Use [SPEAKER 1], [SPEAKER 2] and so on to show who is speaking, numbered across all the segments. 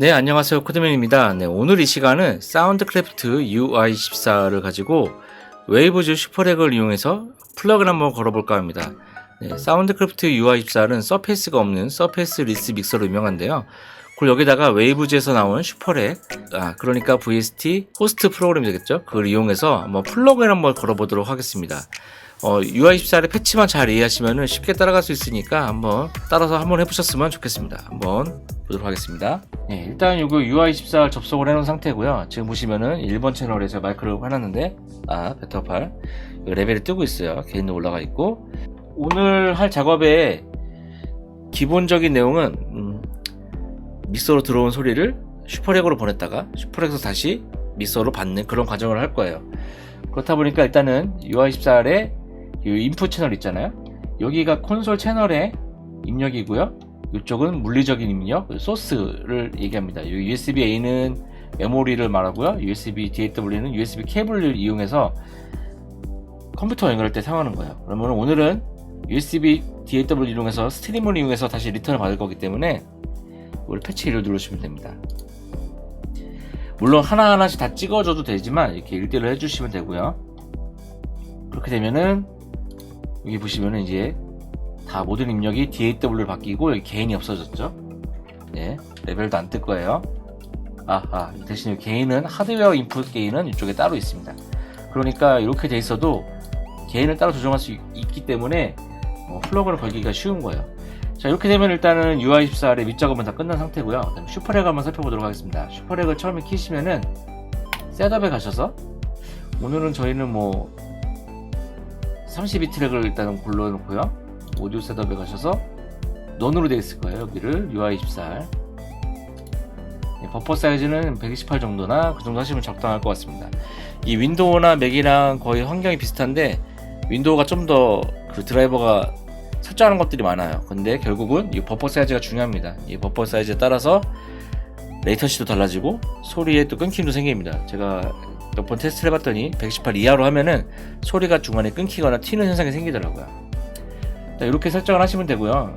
[SPEAKER 1] 네, 안녕하세요. 코드맨입니다. 네, 오늘 이 시간은 사운드크래프트 UI14를 가지고 웨이브즈 슈퍼렉을 이용해서 플러그를 한번 걸어볼까 합니다. 네, 사운드크래프트 UI14는 서페이스가 없는 서페이스 리스 믹서로 유명한데요. 그리고 여기다가 웨이브즈에서 나온 슈퍼렉, 아, 그러니까 VST 호스트 프로그램이 되겠죠. 그걸 이용해서 한번 플러그를 한번 걸어보도록 하겠습니다. 어, UI14의 패치만 잘 이해하시면 쉽게 따라갈 수 있으니까 한번 따라서 한번 해보셨으면 좋겠습니다. 한번 보도록 하겠습니다. 네, 일단 이거 UI14 접속을 해놓은 상태고요. 지금 보시면은 1번 채널에 제가 마이크를 해놨는데, 아, 베터8 레벨이 뜨고 있어요. 개인도 올라가 있고. 오늘 할 작업의 기본적인 내용은, 음, 믹서로 들어온 소리를 슈퍼렉으로 보냈다가 슈퍼렉에서 다시 믹서로 받는 그런 과정을 할 거예요. 그렇다 보니까 일단은 UI14의 이 인풋 채널 있잖아요. 여기가 콘솔 채널의 입력이고요. 이쪽은 물리적인 입력, 소스를 얘기합니다. 이 USB-A는 메모리를 말하고요. USB DAW는 USB 케이블을 이용해서 컴퓨터 연결할 때 사용하는 거예요. 그러면 오늘은 USB DAW를 이용해서 스트리머를 이용해서 다시 리턴을 받을 거기 때문에 이걸 패치를 누르시면 됩니다. 물론 하나하나씩 다 찍어줘도 되지만 이렇게 일대를 해주시면 되고요. 그렇게 되면은 여기 보시면은 이제 다 모든 입력이 DAW를 바뀌고 여기 개인이 없어졌죠. 네, 레벨도 안 뜰 거예요. 아하, 대신 개인은 하드웨어 인풋 개인은 이쪽에 따로 있습니다. 그러니까 이렇게 돼 있어도 개인을 따로 조정할 수 있- 있기 때문에 어, 플러그를 걸기가 쉬운 거예요. 자 이렇게 되면 일단은 UI14의 밑작업은 다 끝난 상태고요. 슈퍼렉 한번 살펴보도록 하겠습니다. 슈퍼렉을 처음에 키시면은 셋업에 가셔서 오늘은 저희는 뭐 32 트랙을 일단은 골라놓고요. 오디오 셋업에 가셔서 넌으로 되어 있을 거예요. 여기를 UI14 네, 버퍼 사이즈는 128 정도나 그 정도 하시면 적당할 것 같습니다. 이 윈도우나 맥이랑 거의 환경이 비슷한데 윈도우가 좀 더 그 드라이버가 설정하는 것들이 많아요. 근데 결국은 이 버퍼 사이즈가 중요합니다. 이 버퍼 사이즈에 따라서 레이턴시도 달라지고 소리에 또 끊김도 생깁니다. 제가 몇 번 테스트를 해봤더니 118 이하로 하면은 소리가 중간에 끊기거나 튀는 현상이 생기더라고요. 자, 이렇게 설정을 하시면 되고요.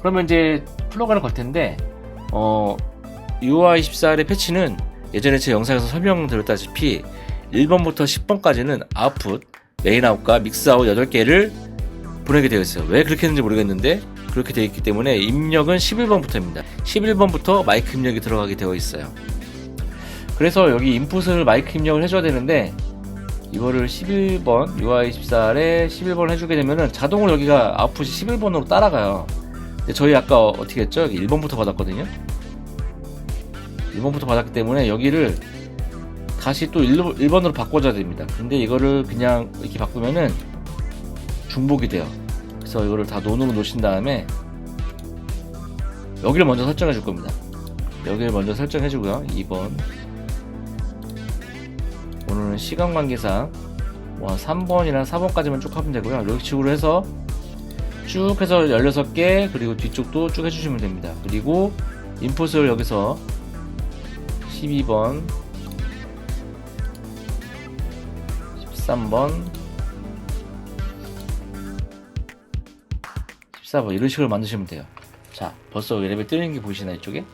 [SPEAKER 1] 그러면 이제 플러그를 걸 텐데 어, UI14의 패치는 예전에 제 영상에서 설명드렸다시피 1번부터 10번까지는 아웃풋, 메인 아웃과 믹스 아웃 8개를 보내게 되어 있어요. 왜 그렇게 했는지 모르겠는데 그렇게 되어 있기 때문에 입력은 11번부터입니다. 11번부터 마이크 입력이 들어가게 되어 있어요. 그래서 여기 인풋을 마이크 입력을 해줘야 되는데 이거를 11번 UI14에 11번을 해주게 되면은 자동으로 여기가 아웃풋이 11번으로 따라가요. 근데 저희 아까 어떻게 했죠? 여기 1번부터 받았거든요. 1번부터 받았기 때문에 여기를 다시 또 1, 1번으로 바꿔줘야 됩니다. 근데 이거를 그냥 이렇게 바꾸면은 중복이 돼요. 그래서 이거를 다 논으로 놓으신 다음에 여기를 먼저 설정해 줄 겁니다. 여기를 먼저 설정해 주고요. 2번. 오늘은 시간 관계상 뭐 3번이랑 4번까지만 쭉 하면 되고요. 이런 식으로 해서 쭉 해서 16개 그리고 뒤쪽도 쭉 해주시면 됩니다. 그리고 인풋을 여기서 12번 13번 14번 이런 식으로 만드시면 돼요. 자, 벌써 레벨 뜨는 게 보이시나요, 이쪽에?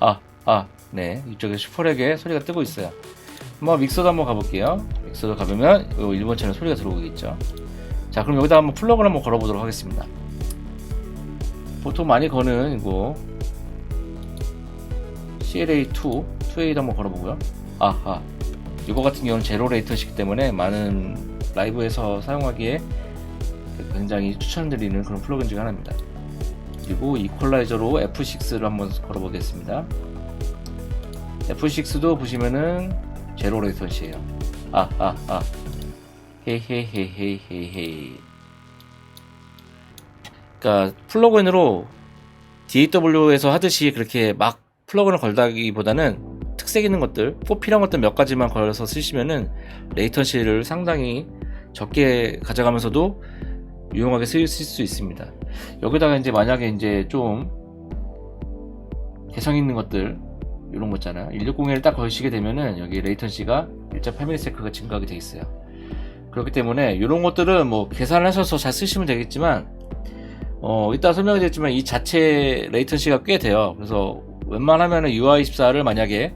[SPEAKER 1] 아, 아, 네. 이쪽에 슈퍼렉에 소리가 뜨고 있어요. 한번 믹서도 한번 가볼게요. 믹서도 가보면 요 1번 채널 소리가 들어오겠죠. 자, 그럼 여기다 한번 플러그를 한번 걸어보도록 하겠습니다. 보통 많이 거는 이거 CLA2, 2A도 한번 걸어보고요. 아하. 이거 같은 경우는 제로 레이턴시기 때문에 많은 라이브에서 사용하기에 굉장히 추천드리는 그런 플러그인 중 하나입니다. 그리고 이퀄라이저로 F6를 한번 걸어보겠습니다. F6도 보시면은 제로 레이턴시에요. 아, 아, 아. 헤헤헤헤헤헤. 그러니까 플러그인으로 DAW에서 하듯이 그렇게 막 플러그인을 걸다기보다는 특색 있는 것들, 꼭 필요한 것들 몇 가지만 걸어서 쓰시면은 레이턴시를 상당히 적게 가져가면서도 유용하게 쓰일 수 있습니다. 여기다가 이제 만약에 이제 좀 개성 있는 것들 이런 거 있잖아요. 1601을 딱 걸시게 되면은 여기 레이턴시가 1.8ms가 증가하게 돼 있어요. 그렇기 때문에 이런 것들은 뭐 계산을 하셔서 잘 쓰시면 되겠지만 어 이따 설명드렸지만 이 자체 레이턴시가 꽤 돼요. 그래서 웬만하면 UI14를 만약에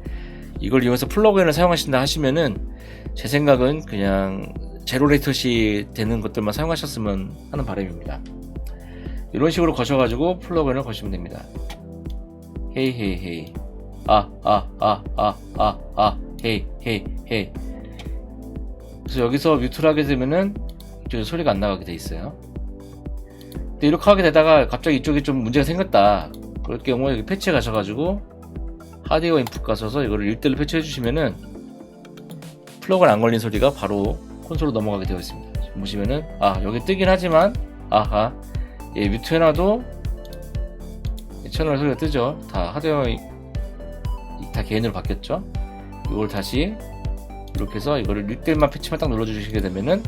[SPEAKER 1] 이걸 이용해서 플러그인을 사용하신다 하시면은 제 생각은 그냥 제로 레이터시 되는 것들만 사용하셨으면 하는 바람입니다. 이런 식으로 거셔가지고 플러그인을 거시면 됩니다. 헤이 헤이 헤이 아 아 아 아 아 아 헤이 헤이 헤이 그래서 여기서 뮤트를 하게 되면은 이쪽에 소리가 안 나가게 돼 있어요. 근데 이렇게 하게 되다가 갑자기 이쪽에 좀 문제가 생겼다. 그럴 경우에 여기 패치에 가셔가지고 하드웨어 인풋 가셔서 이거를 1대1로 패치해 주시면은 플러그인 안 걸린 소리가 바로 콘솔로 넘어가게 되어 있습니다. 보시면은 아 여기 뜨긴 하지만 아하 예 뮤트 해놔도 이 채널 소리가 뜨죠. 다 하드웨어 이- 다 개인으로 바뀌었죠. 이걸 다시 이렇게 해서 이거를 1대1만 패치만 딱 눌러주시게 되면은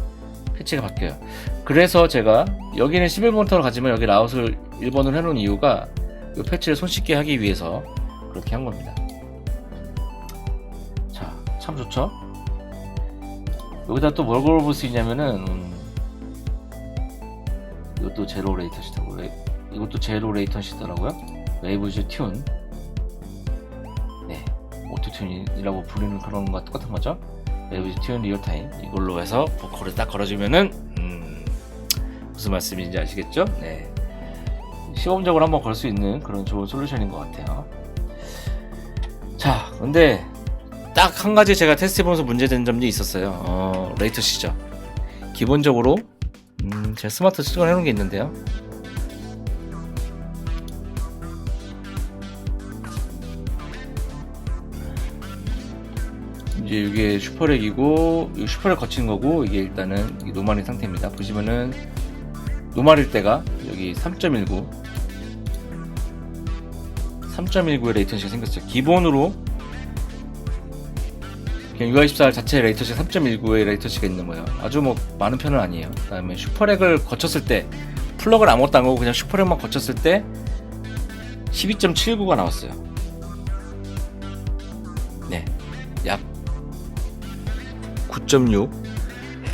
[SPEAKER 1] 패치가 바뀌어요. 그래서 제가 여기는 11번터로 가지만 여기 라웃을 1번으로 해놓은 이유가 이 패치를 손쉽게 하기 위해서 그렇게 한 겁니다. 자, 참 좋죠? 여기다 또 뭘 걸어볼 수 있냐면은 음, 이것도 제로 레이턴시더라고요. 이것도 제로 레이턴시더라고요. 웨이브즈 튠. 네, 오토튠이라고 부르는 그런 거와 똑같은 거죠. 웨이브즈 튠 리얼타임 이걸로 해서 보컬을 딱 걸어주면은 음, 무슨 말씀인지 아시겠죠? 네. 시범적으로 한번 걸 수 있는 그런 좋은 솔루션인 것 같아요. 자, 근데 딱 한 가지 제가 테스트 해보면서 문제된 점이 있었어요. 어, 레이터 시죠. 기본적으로 음, 제가 스마트 측정을 해놓은 게 있는데요. 이제 이게 슈퍼렉이고 이 슈퍼렉 거치는 거고 이게 일단은 노말인 상태입니다. 보시면은 노말일 때가 여기 3.19 3.19의 레이턴시가 생겼어요. 기본으로 그냥 UI14 자체 레이턴시가 3.19의 레이턴시가 있는 거예요. 아주 뭐 많은 편은 아니에요. 그 다음에 슈퍼렉을 거쳤을 때 플러그를 아무것도 안 거고 그냥 슈퍼렉만 거쳤을 때 12.79가 나왔어요. 네, 약 9.6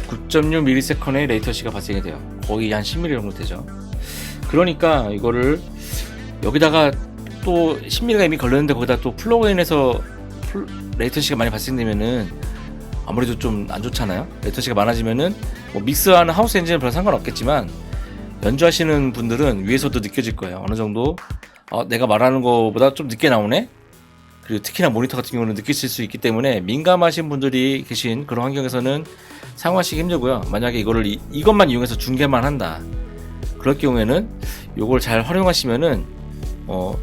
[SPEAKER 1] 9.6ms의 레이턴시가 발생이 돼요. 거의 한 10mm 정도 되죠. 그러니까 이거를 여기다가 또 10mm가 이미 걸렸는데 거기다 또 플러그인에서 풀- 레이턴시가 많이 발생되면은 아무래도 좀 안 좋잖아요. 레이턴시가 많아지면은 뭐 믹스하는 하우스 엔진은 별 상관없겠지만 연주하시는 분들은 위에서도 느껴질 거예요. 어느 정도 어, 내가 말하는 것보다 좀 늦게 나오네. 그리고 특히나 모니터 같은 경우는 느끼실 수 있기 때문에 민감하신 분들이 계신 그런 환경에서는 사용하시기 힘들고요. 만약에 이거를 이, 이것만 이용해서 중계만 한다. 그럴 경우에는 이걸 잘 활용하시면은 어,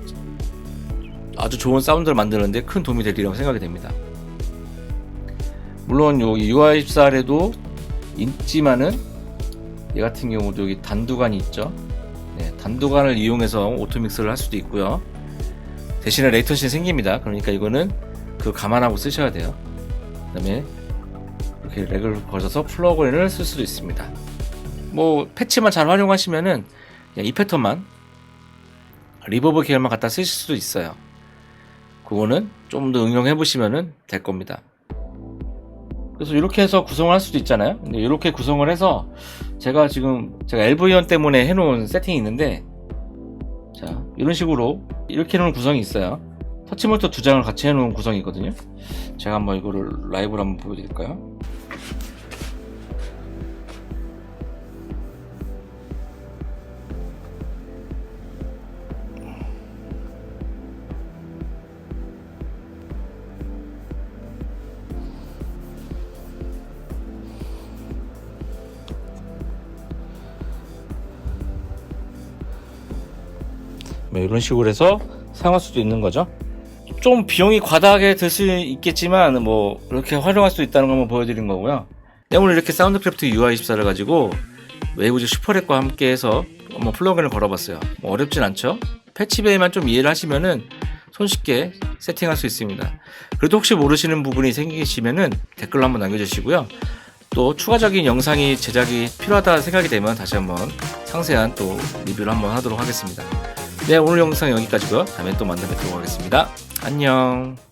[SPEAKER 1] 아주 좋은 사운드를 만드는데 큰 도움이 되리라고 생각이 됩니다. 물론 여기 UI14에도 있지만은 얘 같은 경우도 여기 단두간이 있죠. 네, 단두간을 이용해서 오토믹스를 할 수도 있고요. 대신에 레이턴시 생깁니다. 그러니까 이거는 그 감안하고 쓰셔야 돼요. 그 다음에 이렇게 렉을 걸어서 플러그인을 쓸 수도 있습니다. 뭐 패치만 잘 활용하시면은 이 패턴만 리버브 계열만 갖다 쓰실 수도 있어요. 그거는 좀 더 응용해 보시면은 될 겁니다. 그래서 이렇게 해서 구성을 할 수도 있잖아요. 근데 이렇게 구성을 해서 제가 지금 제가 LV1 때문에 해놓은 세팅이 있는데 자 이런 식으로 이렇게 해놓은 구성이 있어요. 터치모터 두 장을 같이 해놓은 구성이 있거든요. 제가 한번 이거를 라이브로 한번 보여드릴까요? 뭐 이런 식으로 해서 사용할 수도 있는 거죠. 좀 비용이 과다하게 들 수 있겠지만 뭐 이렇게 활용할 수 있다는 걸 한번 보여드린 거고요. 네, 오늘 이렇게 사운드크래프트 UI14를 가지고 웨이브즈 슈퍼렉과 함께 해서 한번 플러그인을 걸어봤어요. 뭐 어렵진 않죠. 패치베이만 좀 이해를 하시면은 손쉽게 세팅할 수 있습니다. 그래도 혹시 모르시는 부분이 생기시면은 댓글로 한번 남겨주시고요. 또 추가적인 영상이 제작이 필요하다 생각이 되면 다시 한번 상세한 또 리뷰를 한번 하도록 하겠습니다. 네, 오늘 영상 여기까지고요. 다음에 또 만나 뵙도록 하겠습니다. 안녕.